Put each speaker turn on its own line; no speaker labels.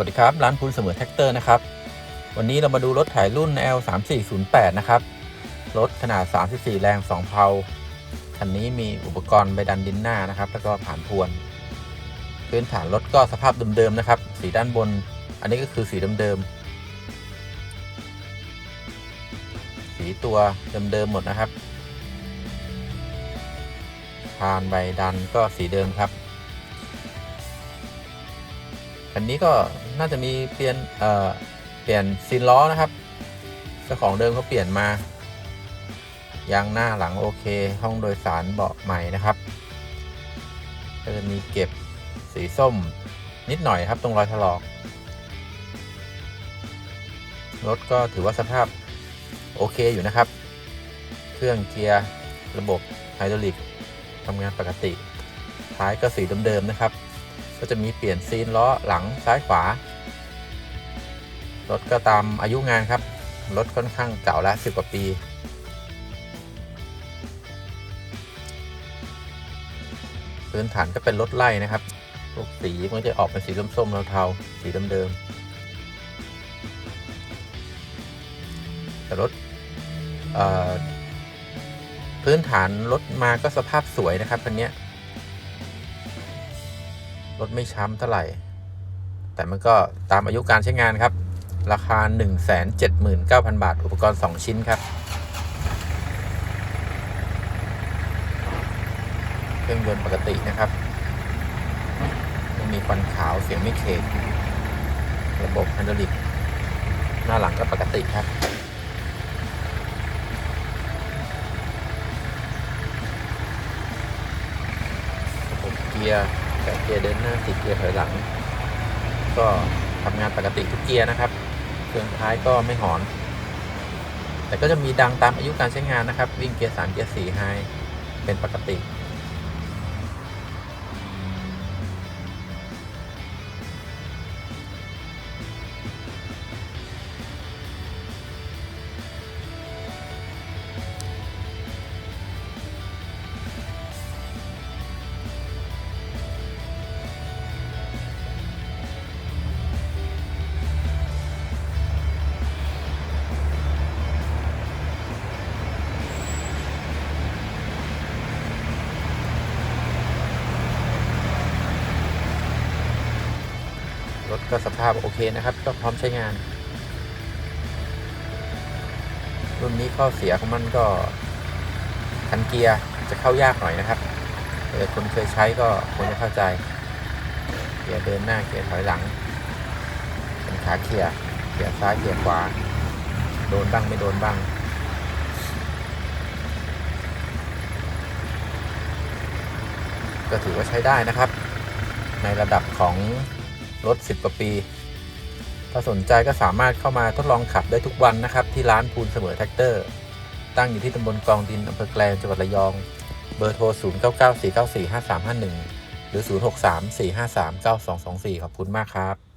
วัสดีครับร้านพูนเสมอแท็กเตอร์นะครับ วันนี้เรามาดูรถไถรุ่น L 3 4 0 8นะครับ รถขนาด 34 แรง 2 เพลาคันนี้มีอุปกรณ์ใบดันดินหน้านะครับ แล้วก็ผ่านพวน พื้นฐานรถก็สภาพเดิมๆนะครับ สีด้านบน อันนี้ก็คือสีเดิมๆสีตัวเดิมๆหมดนะครับพานใบดันก็สีเดิมครับ คันนี้ก็น่าจะมีเปลี่ยนเอ่อเปลี่ยนซีนล้อนะครับเจ้าของเดิมเขาเปลี่ยนมายางหน้าหลังโอเค ห้องโดยสารเบาะใหม่นะครับก็จะมีเก็บสีส้มนิดหน่อยครับตรงรอยถลอกรถก็ถือว่าสภาพโอเคอยู่นะครับ เครื่องเกียร์ระบบไฮดรอลิกทำงานปกติ ท้ายก็สีเดิมๆนะครับ ก็จะมีเปลี่ยนซีนล้อหลังซ้ายขวารถก็ตามอายุงานครับรถค่อนข้างเก่าแล้วสิบกว่าปีพื้นฐานก็เป็นรถไล่นะครับพวกสีมันจะออกเป็นสีส้มๆเทาๆสีเดิมๆแต่รถพื้นฐานรถมาก็สภาพสวยนะครับคันนี้ รถไม่ช้ำเท่าไหร่ แต่มันก็ตามอายุการใช้งานครับ ราคา 179,000 บาท อุปกรณ์ 2 ชิ้นครับ เครื่องยนต์ปกตินะครับไม่มีควันขาวเสียงไม่เคกระบบฮดรอลิก หน้าหลังก็ปกติครับระบบเกียร์ กับเกียร์เดินหน้าสิเกียร์ถอยหลัง ก็ทำงานปกติทุกเกียร์นะครับเครื่องท้ายก็ไม่หอน แต่ก็จะมีดังตามอายุการใช้งานนะครับ วิ่งเกียร์3เกียร์4ไฮเป็นปกติ ถก็สภาพโอเคนะครับ ก็พร้อมใช้งาน รุ่นนี้ข้อเสียของมันก็คันเกียร์จะเข้ายากหน่อยนะครับเออคนเคยใช้ก็คงจะเข้าใจ เกียร์เดินหน้าเกียร์ถอยหลังเป็นขาเกียร์เกียร์ซ้ายเกียร์ขวา โดนบ้างไม่โดนบ้างก็ถือว่าใช้ได้นะครับ ในระดับของ รถ 10 กว่าปี ถ้าสนใจก็สามารถเข้ามาทดลองขับได้ทุกวันนะครับ ที่ร้านพูนเสมอแท็กเตอร์ ตั้งอยู่ที่ตำบลกองดินอำเภอแกลงจังหวัดระยอง เบอร์โทร 0994945351 หรือ 0634539224ขอบคุณมากครับ